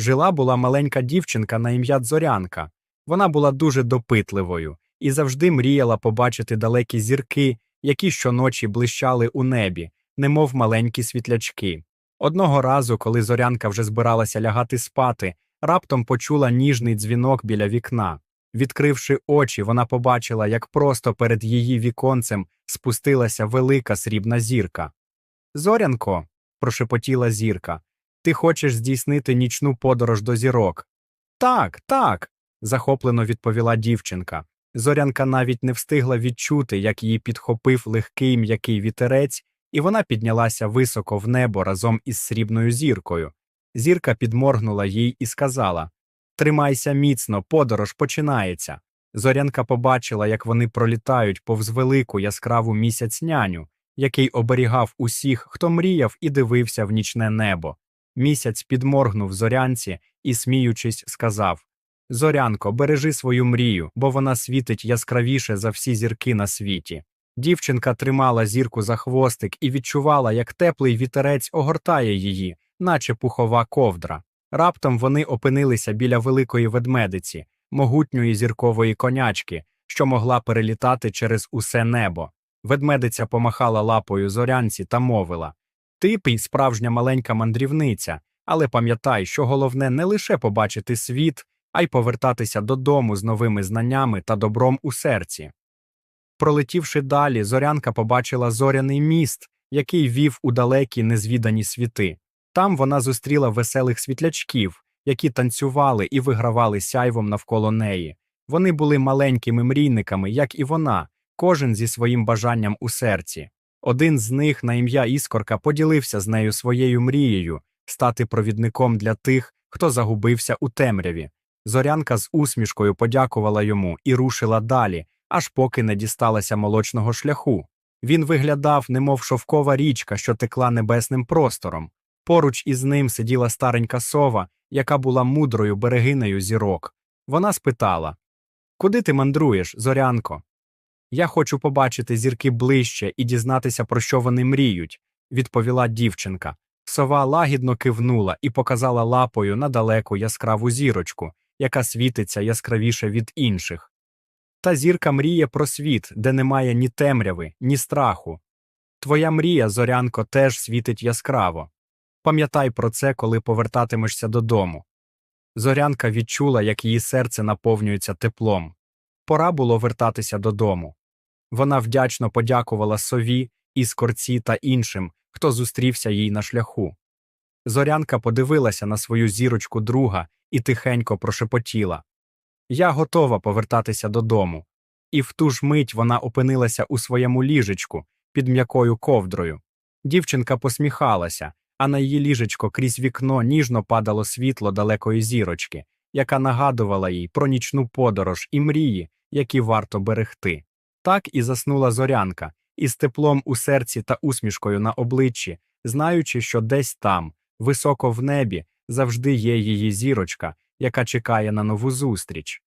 Жила була маленька дівчинка на ім'я Зорянка. Вона була дуже допитливою і завжди мріяла побачити далекі зірки, які щоночі блищали у небі, немов маленькі світлячки. Одного разу, коли зорянка вже збиралася лягати спати, раптом почула ніжний дзвінок біля вікна. Відкривши очі, вона побачила, як просто перед її віконцем спустилася велика срібна зірка. Зорянко, прошепотіла зірка, ти хочеш здійснити нічну подорож до зірок? Так, так, захоплено відповіла дівчинка. Зорянка навіть не встигла відчути, як її підхопив легкий м'який вітерець, і вона піднялася високо в небо разом із срібною зіркою. Зірка підморгнула їй і сказала Тримайся міцно, подорож починається. Зорянка побачила, як вони пролітають повз велику яскраву місяць няню, який оберігав усіх, хто мріяв і дивився в нічне небо. Місяць підморгнув зорянці і, сміючись, сказав Зорянко, бережи свою мрію, бо вона світить яскравіше за всі зірки на світі. Дівчинка тримала зірку за хвостик і відчувала, як теплий вітерець огортає її, наче пухова ковдра. Раптом вони опинилися біля великої ведмедиці, могутньої зіркової конячки, що могла перелітати через усе небо. Ведмедиця помахала лапою зорянці та мовила Ти пій справжня маленька мандрівниця, але пам'ятай, що головне не лише побачити світ, а й повертатися додому з новими знаннями та добром у серці. Пролетівши далі, зорянка побачила зоряний міст, який вів у далекі незвідані світи. Там вона зустріла веселих світлячків, які танцювали і вигравали сяйвом навколо неї. Вони були маленькими мрійниками, як і вона, кожен зі своїм бажанням у серці. Один з них, на ім'я Іскорка, поділився з нею своєю мрією стати провідником для тих, хто загубився у темряві. Зорянка з усмішкою подякувала йому і рушила далі, аж поки не дісталася молочного шляху. Він виглядав, немов шовкова річка, що текла небесним простором. Поруч із ним сиділа старенька сова, яка була мудрою берегинею зірок. Вона спитала Куди ти мандруєш, зорянко? Я хочу побачити зірки ближче і дізнатися, про що вони мріють, відповіла дівчинка. Сова лагідно кивнула і показала лапою на далеку яскраву зірочку, яка світиться яскравіше від інших. Та зірка мріє про світ, де немає ні темряви, ні страху. Твоя мрія, зорянко, теж світить яскраво. Пам'ятай про це, коли повертатимешся додому. Зорянка відчула, як її серце наповнюється теплом. Пора було вертатися додому. Вона вдячно подякувала сові, іскорці та іншим, хто зустрівся їй на шляху. Зорянка подивилася на свою зірочку друга і тихенько прошепотіла Я готова повертатися додому. І в ту ж мить вона опинилася у своєму ліжечку під м'якою ковдрою. Дівчинка посміхалася, а на її ліжечко крізь вікно ніжно падало світло далекої зірочки, яка нагадувала їй про нічну подорож і мрії, які варто берегти. Так і заснула зорянка, із теплом у серці та усмішкою на обличчі, знаючи, що десь там, високо в небі, завжди є її зірочка, яка чекає на нову зустріч.